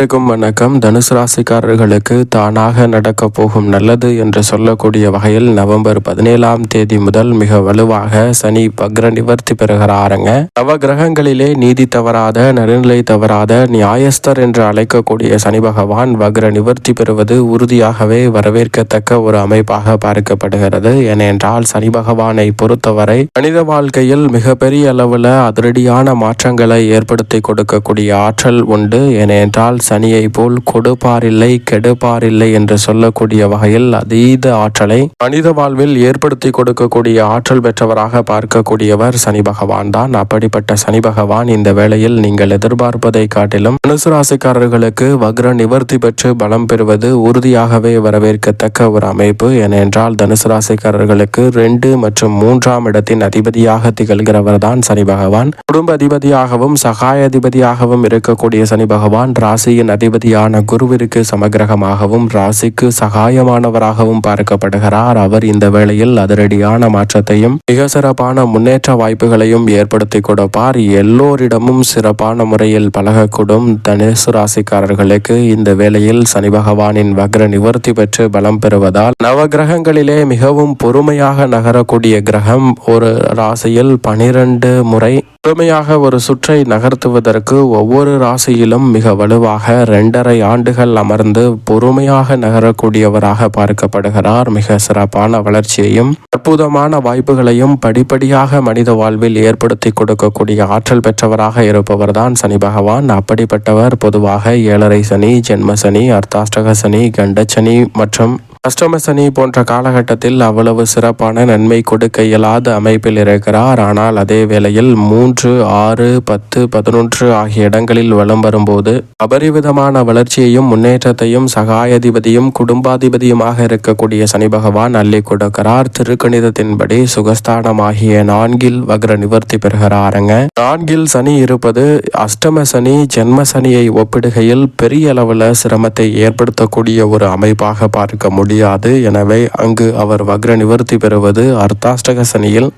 அனைவருக்கும் வணக்கம். தனுசு ராசிக்காரர்களுக்கு தானாக நடக்க போகும் நல்லது என்று சொல்லக்கூடிய வகையில் நவம்பர் பதினேழாம் தேதி முதல் மிக வலுவாக சனி பக்ர நிவர்த்தி பெறுகிறாருங்க. நவ கிரகங்களிலே நீதி தவறாத நடுநிலை தவறாத நியாயஸ்தர் என்று அழைக்கக்கூடிய சனி பகவான் வக்ர நிவர்த்தி பெறுவது உறுதியாகவே வரவேற்கத்தக்க ஒரு அமைப்பாக பார்க்கப்படுகிறது. ஏனென்றால் சனி பகவானை பொறுத்தவரை மனித வாழ்க்கையில் மிகப்பெரிய அளவில் அதிரடியான மாற்றங்களை ஏற்படுத்தி கொடுக்கக்கூடிய ஆற்றல் உண்டு. ஏனென்றால் சனியை போல் கொடுப்பாரில்லை கெடுப்பாரில்லை என்று சொல்லக்கூடிய வகையில் அதீத ஆற்றலை மனித வாழ்வில் ஏற்படுத்தி கொடுக்கக்கூடிய ஆற்றல் பெற்றவராக பார்க்கக்கூடியவர் சனி பகவான் தான். அப்படிப்பட்ட சனி பகவான் இந்த வேளையில் நீங்கள் எதிர்பார்ப்பதை காட்டிலும் தனுசு ராசிக்காரர்களுக்கு வக்ர நிவர்த்தி பெற்று பலம் பெறுவது உறுதியாகவே வரவேற்கத்தக்க ஒரு அமைப்பு. ஏனென்றால் தனுசு ராசிக்காரர்களுக்கு ரெண்டு மற்றும் மூன்றாம் இடத்தின் அதிபதியாக திகழ்கிறவர் தான் சனி பகவான். குடும்ப அதிபதியாகவும் சகாய அதிபதியாகவும் இருக்கக்கூடிய சனி பகவான் ராசியின் அதிபதியான குருவிற்கு சமகிரகமாகவும் ராசிக்கு சகாயமானவராகவும் பார்க்கப்படுகிறார். அவர் இந்த வேளையில் அதிரடியான மாற்றத்தையும் மிக சிறப்பான முன்னேற்ற வாய்ப்புகளையும் ஏற்படுத்தி கொடுப்பார். எல்லோரிடமும் சிறப்பான முறையில் பழகக்கூடும். தனுசு ராசிக்காரர்களுக்கு இந்த வேளையில் சனி பகவானின் வக்ர நிவர்த்தி பெற்று பலம் பெறுவதால் நவகிரகங்களிலே மிகவும் பொறுமையாக நகரக்கூடிய கிரகம் ஒரு ராசியில் பனிரெண்டு முறை பொறுமையாக ஒரு சுற்றை நகர்த்துவதற்கு ஒவ்வொரு ராசியிலும் மிக வலுவாக இரண்டரை ஆண்டுகள் அமர்ந்து பொறுமையாக நகரக்கூடியவராக பார்க்கப்படுகிறார். மிக சிறப்பான வளர்ச்சியையும் அற்புதமான வாய்ப்புகளையும் படிப்படியாக மனித வாழ்வில் ஏற்படுத்தி கொடுக்கக்கூடிய ஆற்றல் பெற்றவராக இருப்பவர்தான் சனி பகவான். அப்படிப்பட்டவர் பொதுவாக ஏழரை சனி ஜென்ம சனி அர்த்தாஷ்டக சனி கண்டச்சனி மற்றும் அஷ்டம சனி போன்ற காலகட்டத்தில் அவ்வளவு சிறப்பான நன்மை கொடுக்க இயலாத அமைப்பில் இருக்கிறார். ஆனால் அதே வேளையில் மூன்று ஆறு பத்து பதினொன்று ஆகிய இடங்களில் வலம் வரும்போது அபரிவிதமான வளர்ச்சியையும் முன்னேற்றத்தையும் சகாயாதிபதியும் குடும்பாதிபதியுமாக இருக்கக்கூடிய சனி பகவான் அள்ளி கொடுக்கிறார். திருக்கணிதத்தின்படி சுகஸ்தானமாகிய நான்கில் வக்ர நிவர்த்தி பெறுகிறாருங்க. நான்கில் சனி இருப்பது அஷ்டம சனி ஜென்ம சனியை ஒப்பிடுகையில் பெரிய அளவில் சிரமத்தை ஏற்படுத்தக்கூடிய ஒரு அமைப்பாக பார்க்க முடியும். முடியாது. எனவே அங்கு அவர் வக்ர நிவர்த்தி பெறுவது அர்த்தாஷ்டக சனியில்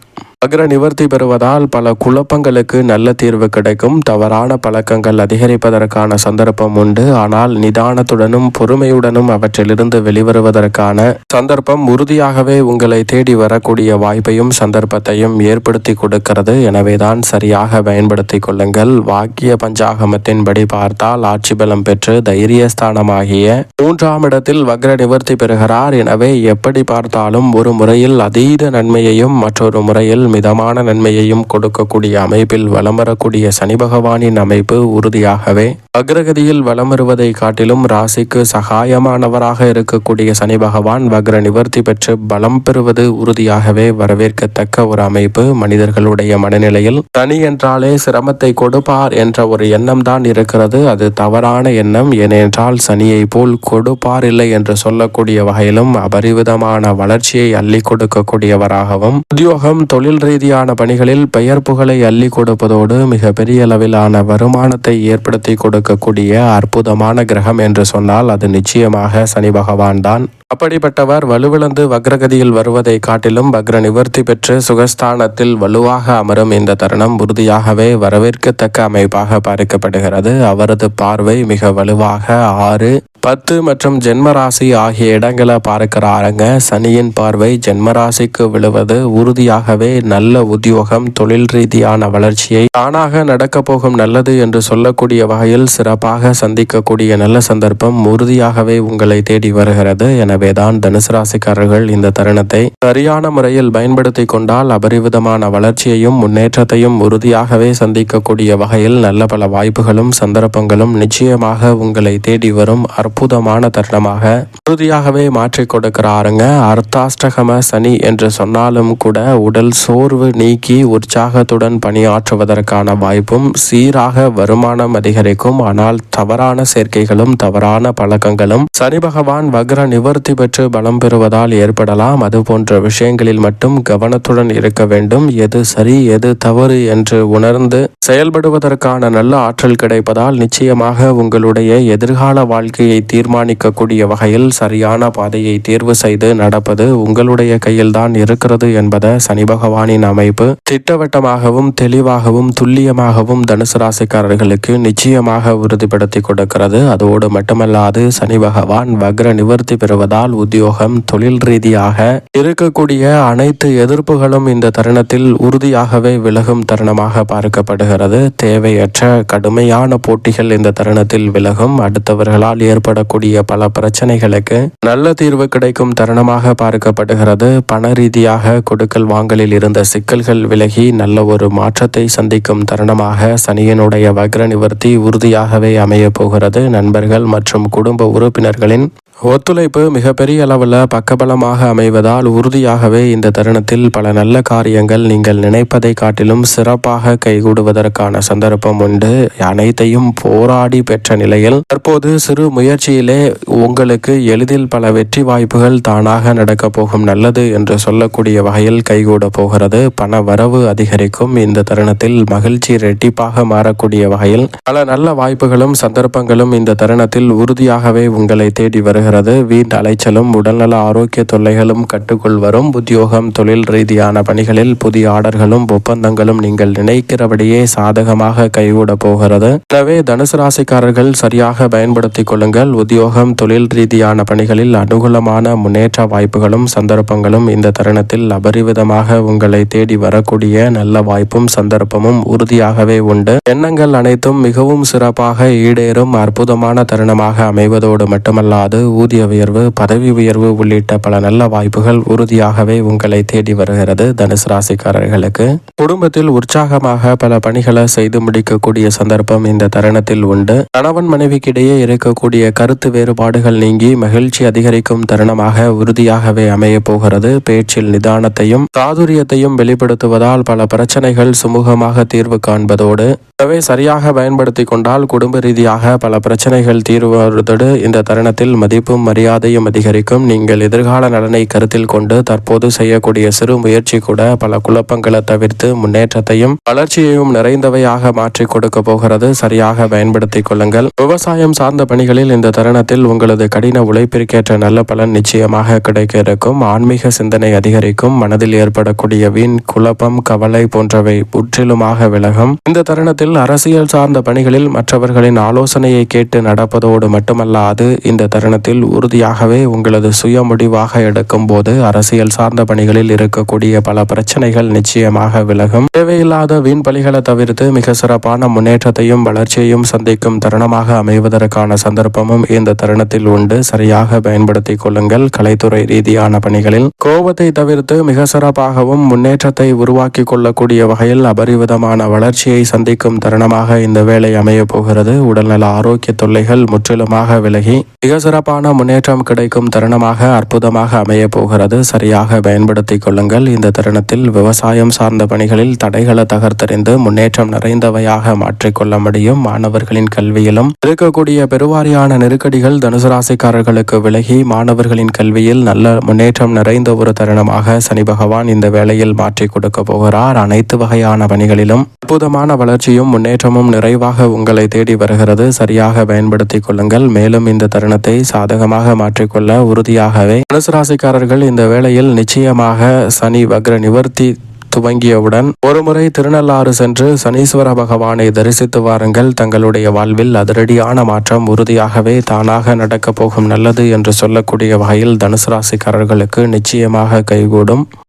அகர நிவர்த்தி பெறுவதால் பல குழப்பங்களுக்கு நல்ல தீர்வு கிடைக்கும். தவறான பழக்கங்கள் அதிகரிப்பதற்கான சந்தர்ப்பம் உண்டு. ஆனால் நிதானத்துடனும் பொறுமையுடனும் அவற்றிலிருந்து வெளிவருவதற்கான சந்தர்ப்பம் உறுதியாகவே உங்களை தேடி வரக்கூடிய வாய்ப்பையும் சந்தர்ப்பத்தையும் ஏற்படுத்தி கொடுக்கிறது. எனவேதான் சரியாக பயன்படுத்தி கொள்ளுங்கள். வாக்கிய பஞ்சாகமத்தின்படி பார்த்தால் ஆட்சி பலம் பெற்று தைரியஸ்தானமாகிய மூன்றாம் இடத்தில் வக்ர நிவர்த்தி பெறுகிறார். எனவே எப்படி பார்த்தாலும் ஒரு முறையில் அதீத நன்மையையும் மற்றொரு முறையில் மிதமான நன்மையையும் கொடுக்கக்கூடிய அமைப்பில் வலம் வரக்கூடிய சனி பகவானின் அமைப்பு உறுதியாகவே அக்ரகதியில் வலம் வருவதை காட்டிலும் ராசிக்கு சகாயமானவராக இருக்கக்கூடிய சனி பகவான் வக்ர நிவர்த்தி பெற்று பலம் பெறுவது உறுதியாகவே வரவேற்கத்தக்க ஒரு அமைப்பு. மனிதர்களுடைய மனநிலையில் சனி என்றாலே சிரமத்தை கொடுப்பார் என்ற ஒரு எண்ணம் தான் இருக்கிறது. அது தவறான எண்ணம். ஏனென்றால் சனியை போல் கொடுப்பார் இல்லை என்று சொல்லக்கூடிய வகையிலும் அபரிவிதமான வளர்ச்சியை அள்ளி கொடுக்கக்கூடியவராகவும் உத்தியோகம் தொழில் ரீதியான பணிகளில் பெயர் புகழை அள்ளி கொடுப்பதோடு மிக பெரிய அளவிலான வருமானத்தை ஏற்படுத்தி கொடுக்கக்கூடிய அற்புதமான கிரகம் என்று சொன்னால் அது நிச்சயமாக சனி பகவான் தான். அப்படிப்பட்டவர் வலுவிழந்து வக்ரகதியில் வருவதை காட்டிலும் வக்ர நிவர்த்தி பெற்று சுகஸ்தானத்தில் வலுவாக அமரும் இந்த தருணம் உறுதியாகவே வரவேற்கத்தக்க அமைப்பாக பார்க்கப்படுகிறது. அவரது பார்வை மிக வலுவாக ஆறு பத்து மற்றும் ஜென்மராசி ஆகிய இடங்களை பார்க்கிறாருங்க. சனியின் பார்வை ஜென்மராசிக்கு விழுவது உறுதியாகவே நல்ல உத்தியோகம் தொழில் ரீதியான வளர்ச்சியை தானாக நடக்க போகும் நல்லது என்று சொல்லக்கூடிய வகையில் சிறப்பாக சந்திக்கக்கூடிய நல்ல சந்தர்ப்பம் உறுதியாகவே உங்களை தேடி வருகிறது. எனவேதான் தனுசு ராசிக்காரர்கள் இந்த தருணத்தை சரியான முறையில் பயன்படுத்தி கொண்டால் அபரிவிதமான வளர்ச்சியையும் முன்னேற்றத்தையும் உறுதியாகவே சந்திக்கக்கூடிய வகையில் நல்ல பல வாய்ப்புகளும் சந்தர்ப்பங்களும் நிச்சயமாக உங்களை தேடி வரும். அற்புதமான தருணமாக உறுதியாகவே மாற்றி கொடுக்கிறாருங்க. அர்த்தாஷ்டகம சனி என்று சொன்னாலும் கூட உடல் சோர்வு நீக்கி உற்சாகத்துடன் பணியாற்றுவதற்கான வாய்ப்பும் சீராக வருமானம் அதிகரிக்கும். ஆனால் தவறான சேர்க்கைகளும் தவறான பழக்கங்களும் சனி பகவான் வக்ர நிவர்த்தி பெற்று பலம் பெறுவதால் ஏற்படலாம். அது போன்ற விஷயங்களில் மட்டும் கவனத்துடன் இருக்க வேண்டும். எது சரி எது தவறு என்று உணர்ந்து செயல்படுவதற்கான நல்ல ஆற்றல் கிடைப்பதால் நிச்சயமாக உங்களுடைய எதிர்கால வாழ்க்கையை தீர்மானிக்கக்கூடிய வகையில் சரியான பாதையை தேர்வு செய்து நடப்பது உங்களுடைய கையில்தான் இருக்கிறது என்பதை சனி பகவானின் அமைப்பு திட்டவட்டமாகவும் தெளிவாகவும் துல்லியமாகவும் தனுசு ராசிக்காரர்களுக்கு நிச்சயமாக உறுதிப்படுத்தி கொடுக்கிறது. அதோடு மட்டுமல்லாது சனி பகவான் வக்ர நிவர்த்தி பெறுவதால் உத்தியோகம் தொழில் ரீதியாக இருக்கக்கூடிய அனைத்து எதிர்ப்புகளும் இந்த தருணத்தில் உறுதியாகவே விலகும் தருணமாக பார்க்கப்படுகிறது. தேவையற்ற கடுமையான போட்டிகள் இந்த தருணத்தில் விலகும். அடுத்தவர்களால் ஏற்படக்கூடிய பல பிரச்சனைகளுக்கு நல்ல தீர்வு கிடைக்கும் தருணமாக பார்க்கப்படுகிறது. பண ரீதியாக கொடுக்கல் வாங்கலில் இருந்த சிக்கல்கள் விலகி நல்ல ஒரு மாற்றத்தை சந்திக்கும் தருணமாக சனியனுடைய வக்ர நிவர்த்தி உறுதியாகவே அமைய போகிறது. நண்பர்கள் மற்றும் குடும்ப உறுப்பினர்களின் ஒத்துழைப்பு மிகப்பெரிய அளவில் பக்கபலமாக அமைவதால் உறுதியாகவே இந்த தருணத்தில் பல நல்ல காரியங்கள் நீங்கள் நினைப்பதை காட்டிலும் சிறப்பாக கைகூடுவதற்கான சந்தர்ப்பம் உண்டு. அனைத்தையும் போராடி பெற்ற நிலையில் தற்போது சிறு முயற்சியிலே உங்களுக்கு எளிதில் பல வெற்றி வாய்ப்புகள் தானாக நடக்கப் போகும் நல்லது என்று சொல்லக்கூடிய வகையில் கைகூட போகிறது. பண வரவு அதிகரிக்கும். இந்த தருணத்தில் மகிழ்ச்சி ரெட்டிப்பாக மாறக்கூடிய வகையில் பல நல்ல வாய்ப்புகளும் சந்தர்ப்பங்களும் இந்த தருணத்தில் உறுதியாகவே உங்களை தேடி வரும் வீட்டு அலைச்சலும் உடல்நல ஆரோக்கிய தொல்லைகளும் கட்டுக்குள் வரும். உத்தியோகம் தொழில் ரீதியான பணிகளில் புதிய ஆர்டர்களும் ஒப்பந்தங்களும் நீங்கள் நினைக்கிறபடியே சாதகமாக கைகூட போகிறது. எனவே தனுசு ராசிக்காரர்கள் சரியாக பயன்படுத்திக் கொள்ளுங்கள். உத்தியோகம் தொழில் ரீதியான பணிகளில் அனுகூலமான முன்னேற்ற வாய்ப்புகளும் சந்தர்ப்பங்களும் இந்த தருணத்தில் அபரிவிதமாக உங்களை தேடி வரக்கூடிய நல்ல வாய்ப்பும் சந்தர்ப்பமும் உறுதியாகவே உண்டு. எண்ணங்கள் அனைத்தும் மிகவும் சிறப்பாக ஈடேறும் அற்புதமான தருணமாக அமைவதோடு மட்டுமல்லாது ஊதிய உயர்வு பதவி உயர்வு உள்ளிட்ட பல நல்ல வாய்ப்புகள் உறுதியாகவே உங்களை தேடி வருகிறது தனுசு ராசிக்காரர்களுக்கு. குடும்பத்தில் உற்சாகமாக பல பணிகளை செய்து முடிக்கக்கூடிய சந்தர்ப்பம் இந்த தருணத்தில் உண்டு. கணவன் மனைவிக்கிடையே இருக்கக்கூடிய கருத்து வேறுபாடுகள் நீங்கி மகிழ்ச்சி அதிகரிக்கும் தருணமாக உறுதியாகவே அமைய போகிறது. பேச்சில் நிதானத்தையும் சாதுரியத்தையும் வெளிப்படுத்துவதால் பல பிரச்சனைகள் சுமூகமாக தீர்வு காண்பதோடு எனவே சரியாக பயன்படுத்தி கொண்டால் குடும்ப ரீதியாக பல பிரச்சனைகள் தீர்வதோடு இந்த தருணத்தில் மதிப்பும் மரியாதையும் அதிகரிக்கும். நீங்கள் எதிர்கால நலனை கருத்தில் கொண்டு தற்போது செய்யக்கூடிய சிறு முயற்சி கூட பல குழப்பங்களை தவிர்த்து முன்னேற்றத்தையும் வளர்ச்சியையும் நிறைந்தவையாக மாற்றி கொடுக்க போகிறது. சரியாக பயன்படுத்திக் கொள்ளுங்கள். விவசாயம் சார்ந்த பணிகளில் இந்த தருணத்தில் உங்களது கடின உழைப்பிற்கேற்ற நல்ல பலன் நிச்சயமாக கிடைக்க இருக்கும் ஆன்மீக சிந்தனை அதிகரிக்கும். மனதில் ஏற்படக்கூடிய வீண் குழப்பம் கவலை போன்றவை முற்றிலுமாக விலகும். இந்த தருணத்தில் அரசியல் சார்ந்த பணிகளில் மற்றவர்களின் ஆலோசனையை கேட்டு நடப்பதோடு மட்டுமல்லாது இந்த தருணத்தில் உறுதியாகவே உங்களது சுய முடிவாக எடுக்கும் போது அரசியல் சார்ந்த பணிகளில் இருக்கக்கூடிய பல பிரச்சனைகள் நிச்சயமாக விலகும். தேவையில்லாத வீண் பலிகளை தவிர்த்து மிக சிறப்பான முன்னேற்றத்தையும் வளர்ச்சியையும் சந்திக்கும் தருணமாக அமைவதற்கான சந்தர்ப்பமும் இந்த தருணத்தில் உண்டு. சரியாக பயன்படுத்திக் கொள்ளுங்கள். கலைத்துறை ரீதியான பணிகளில் கோபத்தை தவிர்த்து மிக சிறப்பாகவும் முன்னேற்றத்தை உருவாக்கி கொள்ளக்கூடிய வகையில் அபரிவிதமான வளர்ச்சியை சந்திக்கும் தருணமாக இந்த வேலை அமைய போகிறது. உடல்நல ஆரோக்கிய தொல்லைகள் முற்றிலுமாக விலகி மிக சிறப்பான முன்னேற்றம் கிடைக்கும் தருணமாக அற்புதமாக அமைய போகிறது. சரியாக பயன்படுத்திக் கொள்ளுங்கள். இந்த தருணத்தில் விவசாயம் சார்ந்த பணிகளில் தடைகளை தகர்த்தறிந்து முன்னேற்றம் நிறைந்தவையாக மாற்றிக்கொள்ள முடியும். மாணவர்களின் கல்வியிலும் இருக்கக்கூடிய பெருவாரியான நெருக்கடிகள் தனுசு ராசிக்காரர்களுக்கு விலகி மாணவர்களின் கல்வியில் நல்ல முன்னேற்றம் நிறைந்த ஒரு தருணமாக சனி பகவான் இந்த வேளையில் மாற்றி கொடுக்க போகிறார். அனைத்து வகையான பணிகளிலும் அற்புதமான வளர்ச்சியும் முன்னேற்றமும் நிறைவாக உங்களை தேடி வருகிறது. சரியாக பயன்படுத்தி கொள்ளுங்கள். மேலும் இந்த தருணத்தை சாதகமாக மாற்றிக்கொள்ள உறுதியாகவே. தனுசு ராசிக்காரர்கள் இந்த வேளையில் நிச்சயமாக சனி வக்ர நிவர்த்தி துவங்கியவுடன் ஒருமுறை திருநள்ளாறு சென்று சனீஸ்வர பகவானை தரிசித்து வாருங்கள். தங்களுடைய வாழ்வில் அதிரடியான மாற்றம் உறுதியாகவே தானாக நடக்கப் போகும் நல்லது என்று சொல்லக்கூடிய வகையில் தனுசு ராசிக்காரர்களுக்கு நிச்சயமாக கைகூடும்.